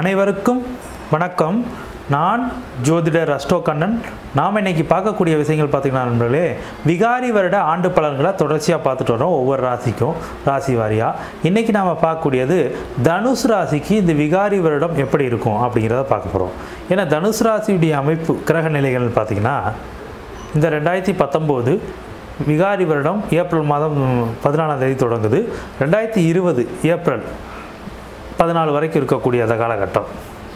அனைவருக்கும் வணக்கம். நான் ஜோதிடர் அஷ்டோ கண்ணன் நாம் இன்றைக்கி பார்க்கக்கூடிய விஷயங்கள் பார்த்திங்கன்னா நண்பர்களே விகாரி வருட ஆண்டு பலன்களை தொடர்ச்சியாக பார்த்துட்டு வரோம் ஒவ்வொரு ராசிக்கும் ராசி வாரியாக இன்றைக்கி நாம் பார்க்கக்கூடியது தனுஷ் ராசிக்கு இந்த விகாரி வருடம் எப்படி இருக்கும் அப்படிங்கிறத பார்க்க போகிறோம் ஏன்னா தனுஷ் ராசியுடைய அமைப்பு கிரக நிலைகள் பார்த்திங்கன்னா இந்த ரெண்டாயிரத்தி பத்தொம்போது விகாரி வருடம் ஏப்ரல் மாதம் பதினாலாம் தேதி தொடங்குது. ரெண்டாயிரத்தி இருபது ஏப்ரல் பதினாலு வரைக்கும் இருக்கக்கூடிய அந்த காலகட்டம்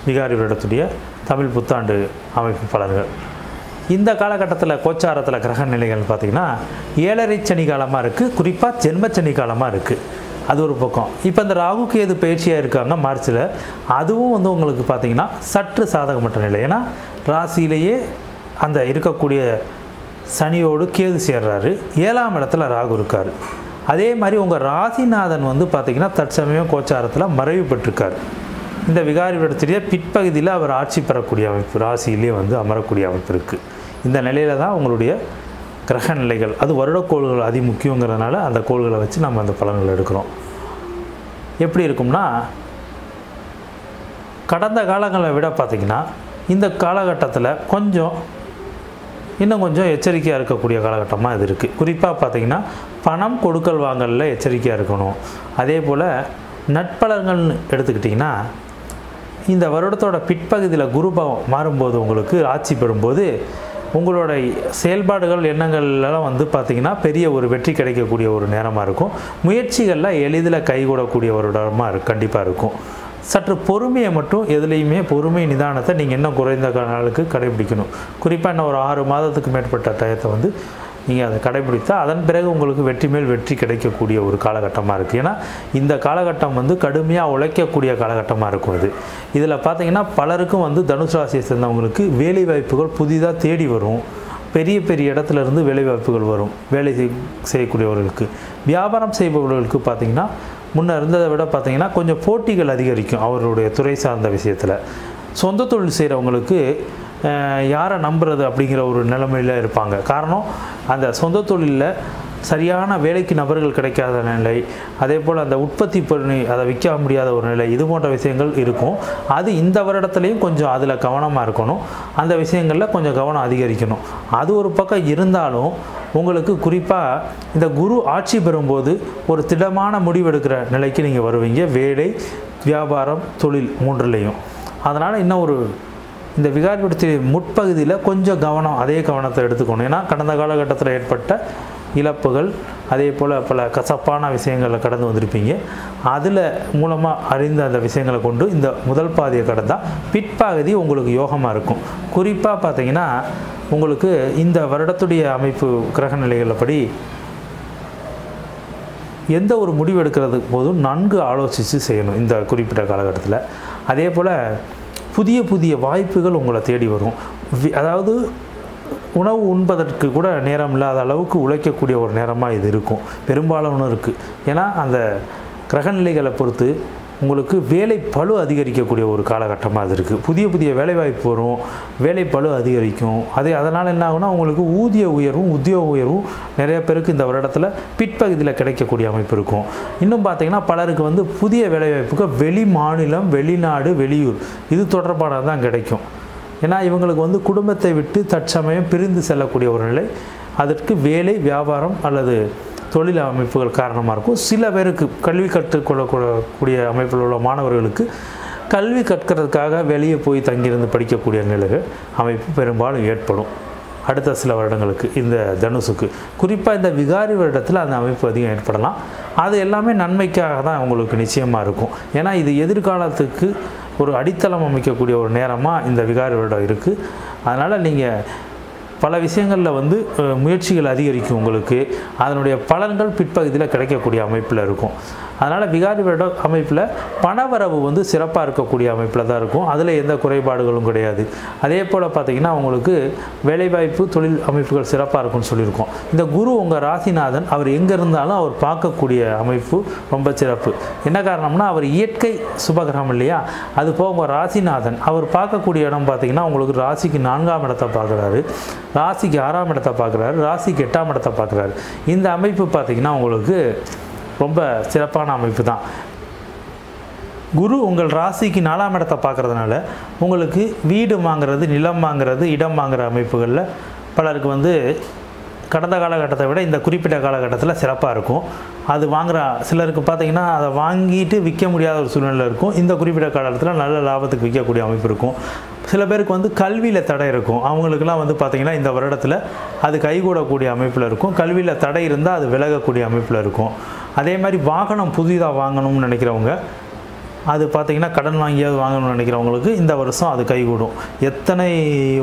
விகாரி வருடத்துடைய தமிழ் புத்தாண்டு அமைப்பு பலன்கள் இந்த காலகட்டத்தில் கோச்சாரத்தில் கிரக நிலைகள் பார்த்திங்கன்னா ஏழரை சனி காலமாக இருக்குது குறிப்பாக ஜென்மச்சனி காலமாக இருக்குது அது ஒரு பக்கம். இப்போ இந்த ராகு கேது பயிற்சியாக இருக்காங்க மார்ச்சில் அதுவும் வந்து உங்களுக்கு பார்த்திங்கன்னா சற்று சாதகமற்ற நிலை. ஏன்னா ராசியிலேயே அந்த இருக்கக்கூடிய சனியோடு கேது சேர்றாரு. ஏழாம் இடத்துல ராகு இருக்கார். அதே மாதிரி உங்கள் ராசிநாதன் வந்து பார்த்திங்கன்னா தற்சமயம் கோச்சாரத்தில் மறைவு பெற்றிருக்கார். இந்த விகாரி இடத்துலேயே பிற்பகுதியில் அவர் ஆட்சி பெறக்கூடிய அமைப்பு ராசியிலே வந்து அமரக்கூடிய அமைப்பு இருக்குது இந்த நிலையில தான் உங்களுடைய கிரக நிலைகள் அது வருடக்கோள்கள் அதி முக்கியங்கிறதுனால அந்த கோள்களை வச்சு நம்ம அந்த பலன்கள் எடுக்கிறோம். எப்படி இருக்கும்னா கடந்த காலங்களை விட பார்த்திங்கன்னா இந்த காலகட்டத்தில் கொஞ்சம் இன்னும் கொஞ்சம் எச்சரிக்கையாக இருக்கக்கூடிய காலகட்டமாக இது இருக்குது குறிப்பாக பார்த்தீங்கன்னா பணம் கொடுக்கல் வாங்கலில் எச்சரிக்கையாக இருக்கணும். அதே போல் நட்பலங்கள்னு எடுத்துக்கிட்டிங்கன்னா இந்த வருடத்தோட பிற்பகுதியில் குருபாவம் மாறும்போது உங்களுக்கு ஆட்சி பெறும்போது உங்களோட செயல்பாடுகள் எண்ணங்கள்லாம் வந்து பார்த்திங்கன்னா பெரிய ஒரு வெற்றி கிடைக்கக்கூடிய ஒரு நேரமாக இருக்கும். முயற்சிகளில் எளிதில் கைகூடக்கூடிய ஒரு இடமாக இருக்கு கண்டிப்பாக இருக்கும். சற்று பொறுமையை மட்டும் எதுலேயுமே பொறுமை நிதானத்தை நீங்கள் இன்னும் குறைந்த நாளுக்கு கடைபிடிக்கணும். குறிப்பாக இன்னும் ஒரு ஆறு மாதத்துக்கு மேற்பட்ட டயத்தை வந்து நீங்கள் அதை கடைபிடித்தால் அதன் பிறகு உங்களுக்கு வெற்றி மேல் வெற்றி கிடைக்கக்கூடிய ஒரு காலகட்டமாக இருக்குது ஏன்னா இந்த காலகட்டம் வந்து கடுமையாக உழைக்கக்கூடிய காலகட்டமாக இருக்கும் இது. இதில் பார்த்தீங்கன்னா பலருக்கும் வந்து தனுசு ராசியை சேர்ந்தவங்களுக்கு வேலை வாய்ப்புகள் புதிதாக தேடி வரும். பெரிய பெரிய இடத்துல இருந்து வேலைவாய்ப்புகள் வரும். வேலை செய் செய்யக்கூடியவர்களுக்கு. வியாபாரம் செய்பவர்களுக்கு பார்த்திங்கன்னா முன்னே இருந்ததை விட பார்த்திங்கன்னா கொஞ்சம் போட்டிகள் அதிகரிக்கும் அவருடைய துறை சார்ந்த விஷயத்தில். சொந்த தொழில் செய்கிறவங்களுக்கு யாரை நம்புறது அப்படிங்கிற ஒரு நிலைமையில் இருப்பாங்க. காரணம் அந்த சொந்த தொழிலில் சரியான வேலைக்கு நபர்கள் கிடைக்காத நிலை அதே போல் அந்த உற்பத்தி பண்ணி அதை விற்க முடியாத ஒரு நிலை இது போன்ற விஷயங்கள் இருக்கும். அது இந்த வருடத்துலேயும் கொஞ்சம் அதில் கவனமாக இருக்கணும். அந்த விஷயங்களில் கொஞ்சம் கவனம் அதிகரிக்கணும். அது ஒரு பக்கம் இருந்தாலும் உங்களுக்கு குறிப்பாக இந்த குரு ஆட்சி பெறும்போது ஒரு திடமான முடிவெடுக்கிற நிலைக்கு நீங்கள் வருவீங்க. வேலை வியாபாரம் தொழில் மூன்றுலேயும். அதனால் இன்னும் ஒரு இந்த விகாரிபடத்தின் முற்பகுதியில் கொஞ்சம் கவனம் அதே கவனத்தை எடுத்துக்கணும். ஏன்னா கடந்த காலகட்டத்தில் ஏற்பட்ட இழப்புகள் அதே போல் பல கசப்பான விஷயங்களை கடந்து வந்திருப்பீங்க. அதில் மூலமாக அறிந்த அந்த விஷயங்களை கொண்டு இந்த முதல் பாதியை கடந்தால் பிற்பகுதி உங்களுக்கு யோகமாக இருக்கும். குறிப்பாக பார்த்தீங்கன்னா உங்களுக்கு இந்த வருடத்துடைய அமைப்பு கிரக நிலைகளை படி எந்த ஒரு முடிவு எடுக்கிறது போதும் நன்கு ஆலோசித்து செய்யணும் இந்த குறிப்பிட்ட காலகட்டத்தில். அதே போல் புதிய புதிய வாய்ப்புகள் உங்களை தேடி வரும். அதாவது உணவு உண்பதற்கு கூட நேரம் இல்லாத அளவுக்கு உழைக்கக்கூடிய ஒரு நேரமாக இது இருக்கும். பெரும்பாலானும் இருக்குது ஏன்னா அந்த கிரகநிலைகளை பொறுத்து உங்களுக்கு வேலை பழு அதிகரிக்கக்கூடிய ஒரு காலகட்டமாக அது இருக்குது புதிய புதிய வேலைவாய்ப்பு வரும். வேலை பழு அதிகரிக்கும். அதே அதனால் என்ன ஆகுனா உங்களுக்கு ஊதிய உயர்வும் உத்தியோக உயர்வும் நிறைய பேருக்கு இந்த வருடத்தில் பிற்பகுதியில் கிடைக்கக்கூடிய அமைப்பு இருக்கும். இன்னும் பார்த்திங்கன்னா பலருக்கு வந்து புதிய வேலைவாய்ப்புக்கு வெளி மாநிலம் வெளிநாடு வெளியூர் இது தொடர்பானது தான் கிடைக்கும். ஏன்னா இவங்களுக்கு வந்து குடும்பத்தை விட்டு தற்சமயம் பிரிந்து செல்லக்கூடிய ஒரு நிலை. அதற்கு வேலை வியாபாரம் அல்லது தொழில் அமைப்புகள் காரணமாக இருக்கும். சில பேருக்கு கல்வி கற்றுக்கொள்ளக்கூடிய அமைப்பில் உள்ள மாணவர்களுக்கு கல்வி கற்கிறதுக்காக வெளியே போய் தங்கியிருந்து படிக்கக்கூடிய நிலைகள் அமைப்பு பெரும்பாலும் ஏற்படும். அடுத்த சில வருடங்களுக்கு இந்த தனுசுக்கு. குறிப்பாக இந்த விகாரி வருடத்தில் அந்த அமைப்பு அதிகம் ஏற்படலாம். அது எல்லாமே நன்மைக்காக தான் உங்களுக்கு நிச்சயமாக இருக்கும். ஏன்னா இது எதிர்காலத்துக்கு ஒரு அடித்தளம் அமைக்கக்கூடிய ஒரு நேரமாக இந்த விகாரி வருடம் இருக்குது அதனால் நீங்கள் பல விஷயங்களில் வந்து முயற்சிகள் அதிகரிக்கும் உங்களுக்கு. அதனுடைய பலன்கள் பிற்பகுதியில் கிடைக்கக்கூடிய அமைப்பில் இருக்கும். அதனால் விகாரி வருட அமைப்பில் பணவரவு வந்து சிறப்பாக இருக்கக்கூடிய அமைப்பில் தான் இருக்கும். அதில் எந்த குறைபாடுகளும் கிடையாது. அதே போல் பார்த்திங்கன்னா உங்களுக்கு வேலைவாய்ப்பு தொழில் அமைப்புகள் சிறப்பாக இருக்கும்னு சொல்லியிருக்கோம். இந்த குரு உங்கள் ராசிநாதன் அவர் எங்கே இருந்தாலும் அவர் பார்க்கக்கூடிய அமைப்பு ரொம்ப சிறப்பு. என்ன காரணம்னா அவர் இயற்கை சுபகிரகம் இல்லையா? அது போக உங்கள் ராசிநாதன் அவர் பார்க்கக்கூடிய இடம் பார்த்திங்கன்னா உங்களுக்கு ராசிக்கு நான்காம் இடத்தை பார்க்குறாரு. ராசிக்கு ஆறாம் இடத்தை பார்க்குறாரு. ராசிக்கு எட்டாம் இடத்தை பார்க்குறாரு. இந்த அமைப்பு பார்த்திங்கன்னா உங்களுக்கு ரொம்ப சிறப்பான அமைப்பு தான். குரு உங்கள் ராசிக்கு நாலாம் இடத்தை பார்க்குறதுனால உங்களுக்கு வீடு வாங்குறது நிலம் வாங்குறது இடம் வாங்குகிற அமைப்புகளில் பலருக்கு வந்து கடந்த காலகட்டத்தை விட இந்த குறிப்பிட்ட காலகட்டத்தில் சிறப்பாக இருக்கும். அது வாங்குகிற சிலருக்கு பார்த்தீங்கன்னா அதை வாங்கிட்டு விற்க முடியாத ஒரு சூழ்நிலை இருக்கும். இந்த குறிப்பிட்ட காலத்தில் நல்ல லாபத்துக்கு விற்கக்கூடிய அமைப்பு இருக்கும். சில பேருக்கு வந்து கல்வியில் தடை இருக்கும். அவங்களுக்குலாம் வந்து பார்த்திங்கன்னா இந்த வருடத்தில் அது கைகூடக்கூடிய அமைப்பில் இருக்கும். கல்வியில் தடை இருந்தால் அது விலகக்கூடிய அமைப்பில் இருக்கும். அதே மாதிரி வாகனம் புதிதாக வாங்கணும்னு நினைக்கிறவங்க அது பார்த்தீங்கன்னா கடன் வாங்கியாவது வாங்கணும்னு நினைக்கிறவங்களுக்கு இந்த வருஷம் அது கைகூடும். எத்தனை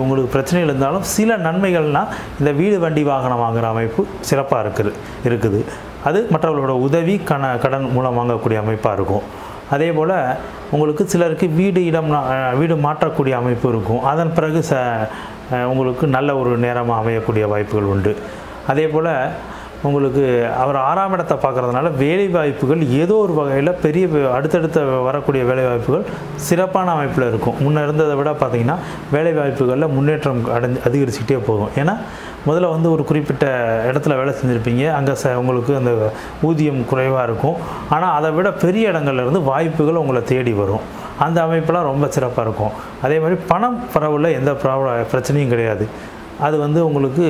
உங்களுக்கு பிரச்சனைகள் இருந்தாலும் சில நன்மைகள்னால் இந்த வீடு வண்டி வாகனம் வாங்குகிற அமைப்பு சிறப்பாக இருக்குது இருக்குது. அது மற்றவர்களோட உதவி கண கடன் மூலம் வாங்கக்கூடிய அமைப்பாக இருக்கும். அதே போல் உங்களுக்கு சிலருக்கு வீடு இடம் வீடு மாற்றக்கூடிய அமைப்பு இருக்கும். அதன் பிறகு ச உங்களுக்கு நல்ல ஒரு நேரமாக அமையக்கூடிய வாய்ப்புகள் உண்டு. அதே போல் உங்களுக்கு அவர் ஆறாம் இடத்தை பார்க்கறதுனால வேலை வாய்ப்புகள் ஏதோ ஒரு வகையில் பெரிய அடுத்தடுத்த வரக்கூடிய வேலை வாய்ப்புகள் சிறப்பான அமைப்பில் இருக்கும். முன்னே இருந்ததை விட பார்த்தீங்கன்னா வேலை வாய்ப்புகளில் முன்னேற்றம் அடைஞ்சு அதிகரிச்சுக்கிட்டே போகும். ஏன்னா முதல்ல வந்து ஒரு குறிப்பிட்ட இடத்துல வேலை செஞ்சுருப்பீங்க. அங்கே ச உங்களுக்கு அந்த ஊதியம் குறைவாக இருக்கும். ஆனால் அதை விட பெரிய இடங்கள்லேருந்து வாய்ப்புகள் உங்களை தேடி வரும். அந்த அமைப்பெல்லாம் ரொம்ப சிறப்பாக இருக்கும். அதே மாதிரி பணம் பரவலில் எந்த ப்ராப்ளம் பிரச்சனையும் கிடையாது. அது வந்து உங்களுக்கு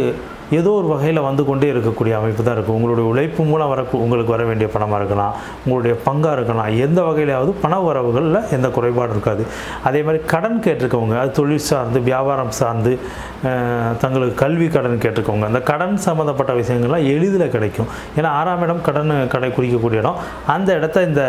ஏதோ ஒரு வகையில் வந்து கொண்டே இருக்கக்கூடிய அமைப்பு தான் இருக்கும் உங்களுடைய உழைப்பு மூலம் வர உங்களுக்கு வர வேண்டிய பணமாக இருக்கலாம். உங்களுடைய பங்காக இருக்கலாம். எந்த வகையிலாவது பண வரவுகளில் எந்த குறைபாடும் இருக்காது. அதே மாதிரி கடன் கேட்டிருக்கவங்க அது தொழில் சார்ந்து வியாபாரம் சார்ந்து தங்களுக்கு கல்வி கடன் கேட்டிருக்கவங்க அந்த கடன் சம்மந்தப்பட்ட விஷயங்கள்லாம் எளிதில் கிடைக்கும். ஏன்னா ஆறாம் இடம் கடன் கடை குறிக்கக்கூடிய இடம். அந்த இடத்த இந்த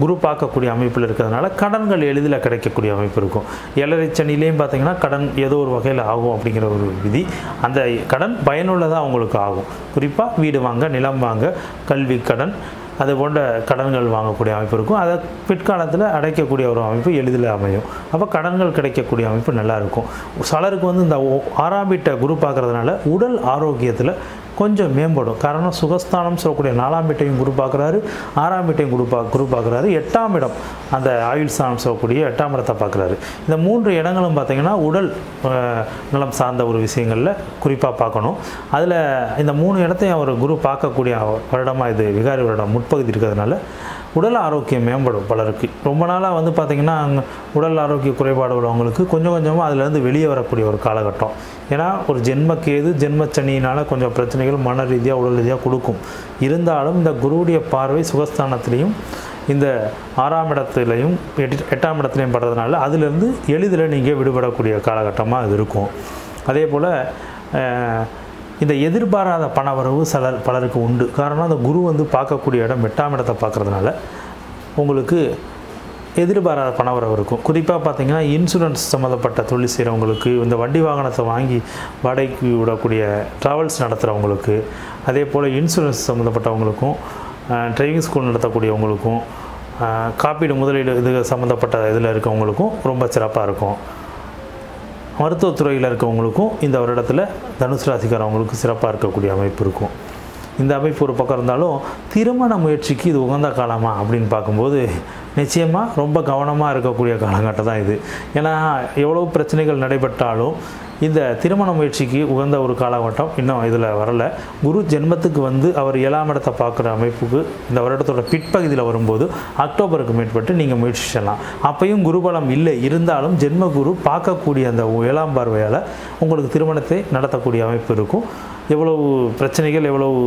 குரு பார்க்கக்கூடிய அமைப்பில் இருக்கிறதுனால கடன்கள் எளிதில் கிடைக்கக்கூடிய அமைப்பு இருக்கும். ஏழரை சனிலேயும் பார்த்தீங்கன்னா கடன் ஏதோ ஒரு வகையில் ஆகும் அப்படிங்கிற ஒரு விதி. அந்த கடன் பய பயனுள்ளதாக அவங்களுக்கு ஆகும். குறிப்பாக வீடு வாங்க நிலம் வாங்க கல்வி கடன் அது போன்ற கடன்கள் வாங்கக்கூடிய அமைப்பு இருக்கும். அதை பிற்காலத்தில் அடைக்கக்கூடிய ஒரு அமைப்பு எளிதில் அமையும். அப்போ கடன்கள் கிடைக்கக்கூடிய அமைப்பு நல்லாயிருக்கும் சிலருக்கு வந்து இந்த ஓ- ஆறாம் வீட்டை குரு பார்க்கறதுனால உடல் ஆரோக்கியத்தில் கொஞ்சம் மேம்படும். காரணம் சுகஸ்தானம் சொல்லக்கூடிய நாலாம் வீட்டையும் குரு பார்க்குறாரு ஆறாம் வீட்டையும் குரு பா குரு பார்க்குறாரு எட்டாம் இடம் அந்த ஆயுள் ஸ்தானம் சொல்லக்கூடிய எட்டாம் இடத்தை பார்க்குறாரு. இந்த மூன்று இடங்களும் பார்த்தீங்கன்னா உடல் நலம் சார்ந்த ஒரு விஷயங்களில் குறிப்பாக பார்க்கணும். அதில் இந்த மூணு இடத்தையும் அவர் குரு பார்க்கக்கூடிய வருடமாக இது விகாரி வருடம் முற்பகுதி இருக்கிறதுனால உடல் ஆரோக்கியம் மேம்படும் பலருக்கு. ரொம்ப நாளாக வந்து பார்த்திங்கன்னா உடல் ஆரோக்கிய குறைபாடு உள்ளவங்களுக்கு கொஞ்சம் கொஞ்சமாக அதுலேருந்து வெளியே வரக்கூடிய ஒரு காலகட்டம். ஏன்னா ஒரு ஜென்ம ஜென்மச்சனியினால் கொஞ்சம் பிரச்சனைகள் மன ரீதியாக உடல் ரீதியாக கொடுக்கும். இருந்தாலும் இந்த குருவுடைய பார்வை சுகஸ்தானத்திலையும் இந்த ஆறாம் இடத்துலையும் எட்டு எட்டாம் இடத்துலையும் படுறதுனால அதுலேருந்து எளிதில் நீங்கள் விடுபடக்கூடிய காலகட்டமாக அது இருக்கும். அதே போல் இந்த எதிர்பாராத பணவரவு சிலர் பலருக்கு உண்டு. காரணம் அந்த குரு வந்து பார்க்கக்கூடிய இடம் எட்டாம் இடத்தை பார்க்குறதுனால உங்களுக்கு எதிர்பாராத பணவரவு இருக்கும். குறிப்பாக பார்த்தீங்கன்னா இன்சூரன்ஸ் சம்மந்தப்பட்ட தொழில் செய்கிறவங்களுக்கு இந்த வண்டி வாகனத்தை வாங்கி வாடகைக்கு விடக்கூடிய ட்ராவல்ஸ் நடத்துகிறவங்களுக்கு அதே போல் இன்சூரன்ஸ் சம்மந்தப்பட்டவங்களுக்கும் டிரைவிங் ஸ்கூல் நடத்தக்கூடியவங்களுக்கும் காப்பீடு முதலீடு இது சம்மந்தப்பட்ட இதில் இருக்கவங்களுக்கும் ரொம்ப சிறப்பாக இருக்கும். மருத்துவத்துறையில் இருக்கவங்களுக்கும் இந்த வருடத்தில் தனுசு ராசிக்காரவங்களுக்கு சிறப்பாக இருக்கக்கூடிய அமைப்பு இருக்கும். இந்த அமைப்பு ஒரு பக்கம் இருந்தாலும் திருமண முயற்சிக்கு இது உகந்த காலமா அப்படின்னு பார்க்கும்போது நிச்சயமாக ரொம்ப கவனமாக இருக்கக்கூடிய காலகட்டம் தான் இது. ஏன்னா எவ்வளோ பிரச்சனைகள் நடைபெற்றாலும் இந்த திருமண முயற்சிக்கு உகந்த ஒரு காலகட்டம். இன்னும் இதில் வரல. குரு ஜென்மத்துக்கு வந்து அவர் ஏழாம் இடத்தை பார்க்குற அமைப்புக்கு இந்த வருடத்தோட பிற்பகுதியில் வரும்போது அக்டோபருக்கு மேற்பட்டு நீங்கள் முயற்சி செய்யலாம். அப்பையும் குருபலம் இல்லை. இருந்தாலும் ஜென்ம குரு பார்க்கக்கூடிய அந்த ஏழாம் பார்வையால் உங்களுக்கு திருமணத்தை நடத்தக்கூடிய அமைப்பு இருக்கும். எவ்வளவு பிரச்சனைகள் எவ்வளவு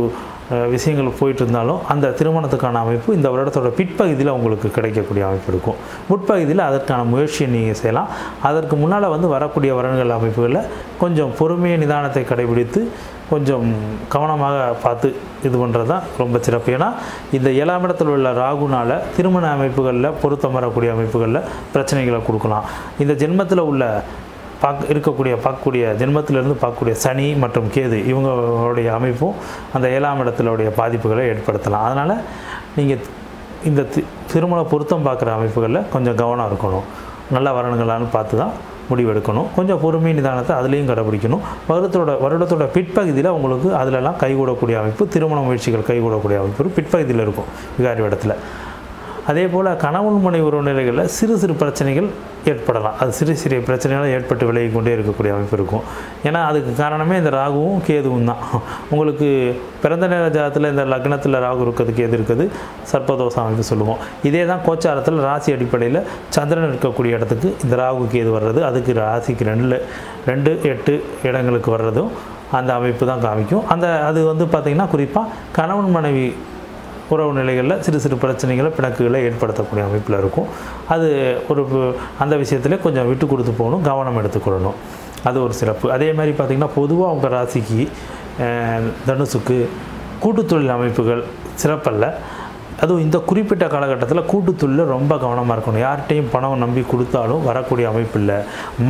விஷயங்கள் போயிட்டு இருந்தாலும் அந்த திருமணத்துக்கான அமைப்பு இந்த வருடத்தோட பிற்பகுதியில் உங்களுக்கு கிடைக்கக்கூடிய அமைப்பு இருக்கும். முற்பகுதியில் அதற்கான முயற்சியை நீங்கள் செய்யலாம். அதற்கு முன்னால் வந்து வரக்கூடிய வரன்கள் அமைப்புகளில் கொஞ்சம் பொறுமையை நிதானத்தை கடைபிடித்து கொஞ்சம் கவனமாக பார்த்து இது பண்ணுறது தான் ரொம்ப சிறப்பு. ஏன்னா இந்த ஏழாம் இடத்தில் உள்ள ராகுனால் திருமண அமைப்புகளில் பொருத்தம் வரக்கூடிய அமைப்புகளில் பிரச்சனைகளை கொடுக்கலாம். இந்த ஜென்மத்தில் உள்ள பார்க்க இருக்கக்கூடிய பார்க்கக்கூடிய ஜென்மத்திலிருந்து பார்க்கக்கூடிய சனி மற்றும் கேது இவங்களுடைய அமைப்பும் அந்த ஏழாம் இடத்திலுடைய பாதிப்புகளை ஏற்படுத்தலாம். அதனால் நீங்கள் இந்த தி- திருமண பொருத்தம் பார்க்குற அமைப்புகளில் கொஞ்சம் கவனம் இருக்கணும். நல்ல வரணுங்களான்னு பார்த்து தான் முடிவெடுக்கணும். கொஞ்சம் பொறுமை நிதானத்தை அதுலேயும் கடைபிடிக்கணும். வருடத்தோட வருடத்தோட பிற்பகுதியில் உங்களுக்கு அதிலெல்லாம் கைகூடக்கூடிய அமைப்பு திருமண முயற்சிகள் கைகூடக்கூடிய அமைப்பு பிற்பகுதியில் இருக்கும். விகாரி இடத்துல அதே போல் கணவன் மனைவி உறவுநிலைகளில் சிறு சிறு பிரச்சனைகள் ஏற்படலாம். அது சிறு சிறிய பிரச்சனைகள் ஏற்பட்டு விலகி கொண்டே இருக்கக்கூடிய அமைப்பு இருக்கும். ஏன்னா அதுக்கு காரணமே இந்த ராகுவும் கேதுவும் தான். உங்களுக்கு பிறந்த நேர ஜாதத்தில் இந்த லக்னத்தில் ராகு இருக்கிறது கேது இருக்குது சர்ப்பதோஷம் அமைப்பு சொல்லுவோம். இதே தான் கோச்சாரத்தில் ராசி அடிப்படையில் சந்திரன் இருக்கக்கூடிய இடத்துக்கு இந்த ராகு கேது வர்றது. அதுக்கு ராசிக்கு ரெண்டில் ரெண்டு எட்டு இடங்களுக்கு வர்றதும் அந்த அமைப்பு தான் காமிக்கும். அந்த அது வந்து பார்த்திங்கன்னா குறிப்பாக கணவன் மனைவி உறவு நிலைகளில் சிறு சிறு பிரச்சனைகளை பிணக்குகளை ஏற்படுத்தக்கூடிய அமைப்பில் இருக்கும். அது ஒரு அந்த விஷயத்தில் கொஞ்சம் விட்டு கொடுத்து போகணும் கவனம் எடுத்துக்கொள்ளணும் அது ஒரு சிறப்பு. அதே மாதிரி பார்த்திங்கன்னா பொதுவாக உங்கள் ராசிக்கு தனுசுக்கு கூட்டுத்தொழில் அமைப்புகள் சிறப்பல்ல. அதுவும் இந்த குறிப்பிட்ட காலகட்டத்தில் கூட்டுத்தொழிலில் ரொம்ப கவனமாக இருக்கணும். யார்கிட்டையும் பணம் நம்பி கொடுத்தாலும் வரக்கூடிய அமைப்பு இல்லை.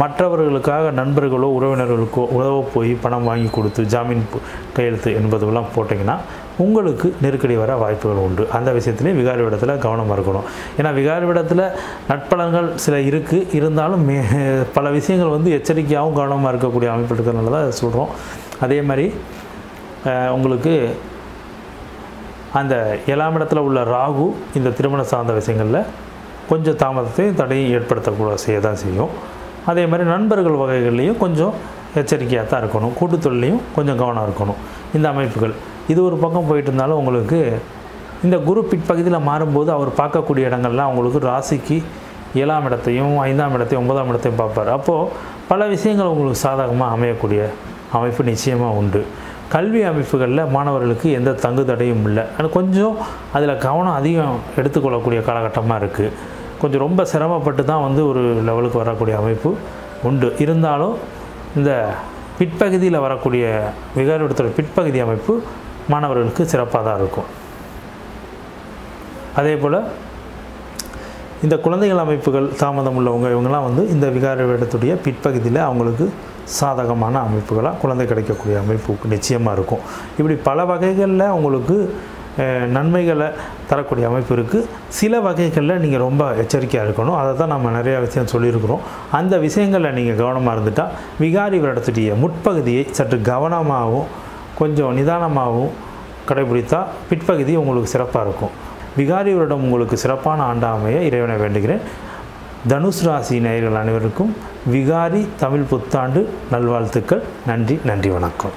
மற்றவர்களுக்காக நண்பர்களோ உறவினர்களுக்கோ உதவ போய் பணம் வாங்கி கொடுத்து ஜாமீன் கையெழுத்து என்பதெல்லாம் போட்டிங்கன்னா உங்களுக்கு நெருக்கடி வர வாய்ப்புகள் உண்டு. அந்த விஷயத்துலேயும் விகாரி விடத்தில் கவனமாக இருக்கணும். ஏன்னா விகாரி விடத்தில் நட்பலன்கள் சில இருக்குது இருந்தாலும் மே பல விஷயங்கள் வந்து எச்சரிக்கையாகவும் கவனமாக இருக்கக்கூடிய அமைப்பு இருக்கிறதுனால தான் சொல்கிறோம் அதே மாதிரி உங்களுக்கு அந்த ஏழாம் இடத்துல உள்ள ராகு இந்த திருமண சார்ந்த விஷயங்களில் கொஞ்சம் தாமதத்தையும் தடையும் ஏற்படுத்தக்கூட செய்ய தான் செய்யும். அதே மாதிரி நண்பர்கள் வகைகள்லேயும் கொஞ்சம் எச்சரிக்கையாக தான் இருக்கணும் கூட்டுத்தொழிலையும் கொஞ்சம் கவனம் இருக்கணும். இந்த அமைப்புகள். இது ஒரு பக்கம் போயிட்டு இருந்தாலும் உங்களுக்கு இந்த குரு பிற்பகுதியில் மாறும்போது அவர் பார்க்கக்கூடிய இடங்கள்லாம் உங்களுக்கு ராசிக்கு ஏழாம் இடத்தையும் ஐந்தாம் இடத்தையும் ஒன்பதாம் இடத்தையும் பார்ப்பார். அப்போது பல விஷயங்கள் உங்களுக்கு சாதகமாக அமையக்கூடிய அமைப்பு நிச்சயமாக உண்டு. கல்வி அமைப்புகளில் மாணவர்களுக்கு எந்த தங்கு தடையும் இல்லை. ஆனால் கொஞ்சம் அதில் கவனம் அதிகம் எடுத்துக்கொள்ளக்கூடிய காலகட்டமாக இருக்குது கொஞ்சம் ரொம்ப சிரமப்பட்டு தான் வந்து ஒரு லெவலுக்கு வரக்கூடிய அமைப்பு உண்டு. இருந்தாலும் இந்த பிற்பகுதியில் வரக்கூடிய விகாரத்தோட பிற்பகுதி அமைப்பு மாணவர்களுக்கு சிறப்பாக தான் இருக்கும். அதே போல் இந்த குழந்தைகள் அமைப்புகள் தாமதம் உள்ளவங்க இவங்கெல்லாம் வந்து இந்த விகார வேடத்துடைய பிற்பகுதியில் அவங்களுக்கு சாதகமான அமைப்புகளாக குழந்தை கிடைக்கக்கூடிய அமைப்பு நிச்சயமாக இருக்கும். இப்படி பல வகைகளில் உங்களுக்கு நன்மைகளை தரக்கூடிய அமைப்பு இருக்குது சில வகைகளில் நீங்கள் ரொம்ப எச்சரிக்கையாக இருக்கணும். அதை தான் நம்ம நிறையா விஷயம் சொல்லியிருக்கிறோம். அந்த விஷயங்களில் நீங்கள் கவனமாக இருந்துட்டால் விகாரி வருடத்துடைய முற்பகுதியை சற்று கவனமாகவும் கொஞ்சம் நிதானமாகவும் கடைபிடித்தால் பிற்பகுதி உங்களுக்கு சிறப்பாக இருக்கும். விகாரி வருடம் உங்களுக்கு சிறப்பான ஆண்டாமையை இறைவனை வேண்டுகிறேன். தனுஷ் ராசி நேயர்கள் அனைவருக்கும் விகாரி தமிழ் புத்தாண்டு நல்வாழ்த்துக்கள். நன்றி நன்றி வணக்கம்.